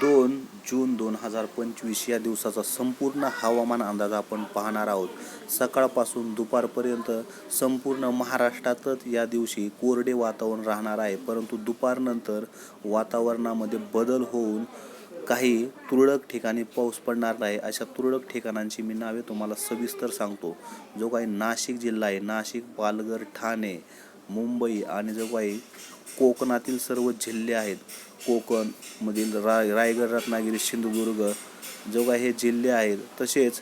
दोन जून दोन हजार पंचवीस या दिवसाचा संपूर्ण हवामान अंदाज आपण पाहणार आहोत. सकाळपासून दुपारपर्यंत संपूर्ण महाराष्ट्रातच या दिवशी कोरडे वातावरण राहणार आहे. परंतु दुपारनंतर वातावरणामध्ये बदल होऊन काही तुरळक ठिकाणी पाऊस पडणार नाही. अशा तुरळक ठिकाणांची मी नावे तुम्हाला सविस्तर सांगतो. जो काही नाशिक जिल्हा आहे नाशिक पालघर ठाणे मुंबई आणि जो काही कोकणातील सर्व जिल्हे आहेत. कोकणमधील रा रायगड रत्नागिरी सिंधुदुर्ग जो काही हे जिल्हे आहेत तसेच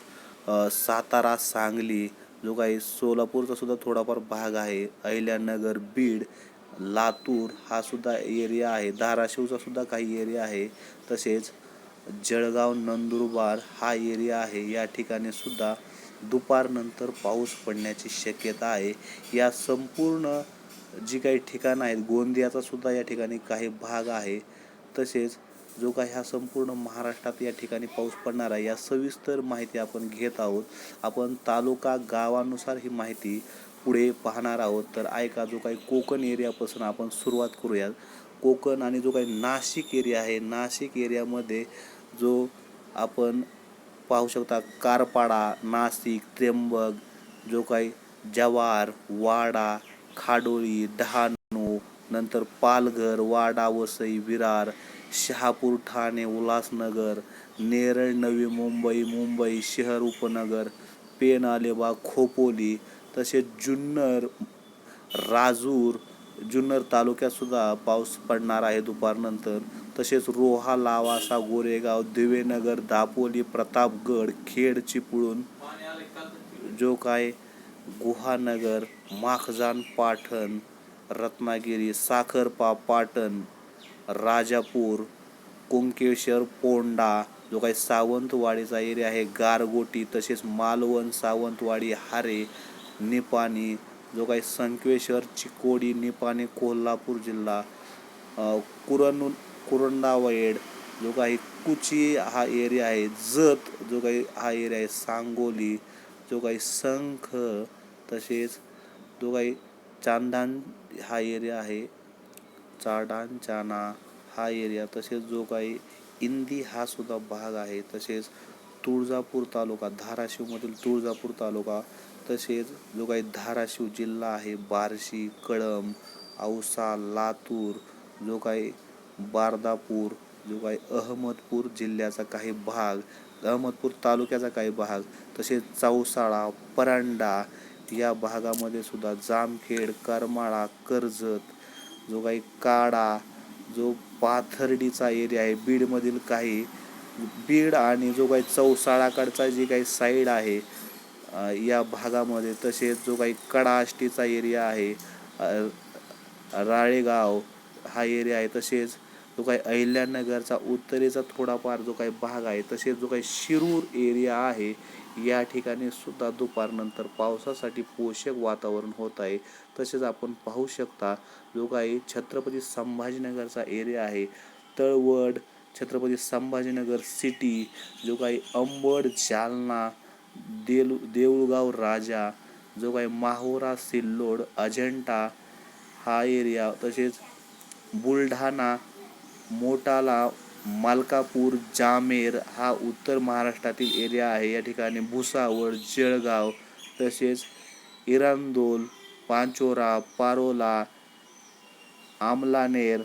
सातारा सांगली जो काही सोलापूरचा सुद्धा थोडाफार भाग आहे अहिल्यानगर बीड लातूर हा सुद्धा एरिया आहे. धाराशिवचा सुद्धा काही एरिया आहे. तसेच जळगाव नंदुरबार हा एरिया आहे. या ठिकाणी सुद्धा दुपारनंतर पाऊस पडण्याची शक्यता आहे. या संपूर्ण जी काही ठिकाणं आहेत गोंदियाचा सुद्धा या ठिकाणी काही भाग आहे. तसेच जो काही हा संपूर्ण महाराष्ट्रात या ठिकाणी पाऊस पडणार आहे या सविस्तर माहिती आपण घेत आहोत. आपण तालुका गावानुसार ही माहिती पुढे पाहणार आहोत. तर ऐका जो काही कोकण एरियापासून आपण सुरुवात करूयात. कोकण आणि जो काही नाशिक एरिया आहे नाशिक एरियामध्ये जो आपण पाहू शकता कारपाडा नाशिक त्र्यंबक जो काही जवार वाडा खाडोळी डहाणू नंतर पालघर वाडा वसई विरार शहापूर ठाणे उल्हासनगर नेरळ नवी मुंबई मुंबई शहर उपनगर पेन खोपोली तसेच जुन्नर राजूर जुन्नर तालुक्यातसुद्धा पाऊस पडणार आहे दुपारनंतर. तसेच रोहा लावासा गोरेगाव दिवेनगर दापोली प्रतापगड खेड चिपळूण जो काय गुहानगर माखजान पाटण रत्नागिरी साखरपा पाटण राजापूर कुंकेश्वर पोंडा जो काही सावंतवाडीचा एरिया आहे गारगोटी तसेच मालवण सावंतवाडी हारे निपाणी जो काही संकेश्वर चिकोडी निपाणी कोल्हापूर जिल्हा अ, कुरण कुरंडावेड जो काही कुची हा एरिया आहे जत जो काही हा एरिया आहे सांगोली जो काही संख तसेच जो काही चांदान हा एरिया आहे. चाडान चाना हा एरिया तसेच जो काही इंदी हा सुद्धा भाग आहे. तसेच तुळजापूर तालुका धाराशिवमधील तुळजापूर तालुका तसेच जो काही धाराशिव जिल्हा आहे. बार्शी कळंब औसा लातूर जो काही बारदापूर जो काही अहमदपूर जिल्ह्याचा काही भाग अहमदपूर तालुक्याचा काही भाग तसेच चौसाळा परांडा या भागामध्ये सुद्धा जामखेड करमाळा कर्जत जो काही काडा जो पाथर्डीचा एरिया आहे बीडमधील काही बीड आणि जो काही चौसाळाकडचा जी काही साईड आहे या भागामध्ये तसेच जो काही कडाष्टीचा एरिया आहे राळेगाव हा एरिया आहे तसेच जो काही अहिल्यानगरचा उत्तरेचा थोडाफार जो काही भाग आहे तसेच जो काही शिरूर एरिया आहे या ठिकाणी सुद्धा दुपारनंतर पावसासाठी पोषक वातावरण होत आहे. तसेच आपण पाहू शकता जो काही छत्रपती संभाजीनगरचा एरिया आहे तळवड छत्रपती संभाजीनगर सिटी जो काही अंबड जालना देलू देऊळगाव राजा जो काही माहोरा सिल्लोड अजंठा हा एरिया तसेच बुलढाणा मोटाला मालकापूर जामेर हा उत्तर महाराष्ट्रातील एरिया आहे. या ठिकाणी भुसावळ जळगाव तसेच इरांदोल पांचोरा पारोला आमलानेर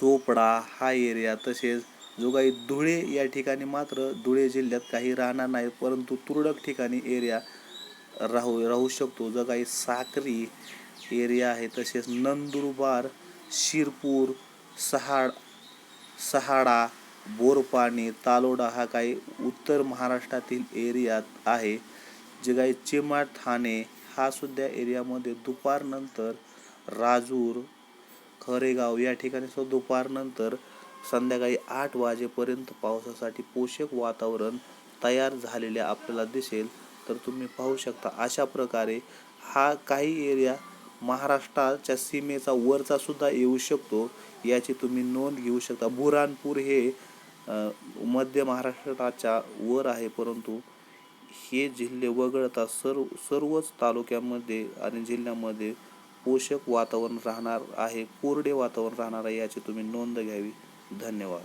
चोपडा हा एरिया तसेच जो काही धुळे या ठिकाणी मात्र धुळे जिल्ह्यात काही राहणार नाही. परंतु तुरळक ठिकाणी एरिया राहू राहू शकतो. जो काही साक्री एरिया आहे तसेच नंदुरबार शिरपूर सहाड सहाडा बोरपाणी तालोडा हा काही उत्तर महाराष्ट्रातील एरियात आहे जे काही चिमाड ठाणे हा सुद्धा एरियामध्ये दुपारनंतर राजूर खरेगाव या ठिकाणी सुद्धा दुपारनंतर संध्याकाळी आठ वाजेपर्यंत पावसासाठी पोषक वातावरण तयार झालेले आपल्याला दिसेल तर तुम्ही पाहू शकता. अशा प्रकारे हा काही एरिया महाराष्ट्राच्या सीमेचा वरचा सुद्धा येऊ शकतो. याची तुम्ही नोंद घेऊ शकता. बुरानपूर हे मध्य महाराष्ट्राच्या वर आहे परंतु हे जिल्हे वगळता सर्व सर्वच तालुक्यामध्ये आणि जिल्ह्यामध्ये पोषक वातावरण राहणार आहे कोरडे वातावरण राहणार आहे याची तुम्ही नोंद घ्यावी. धन्यवाद.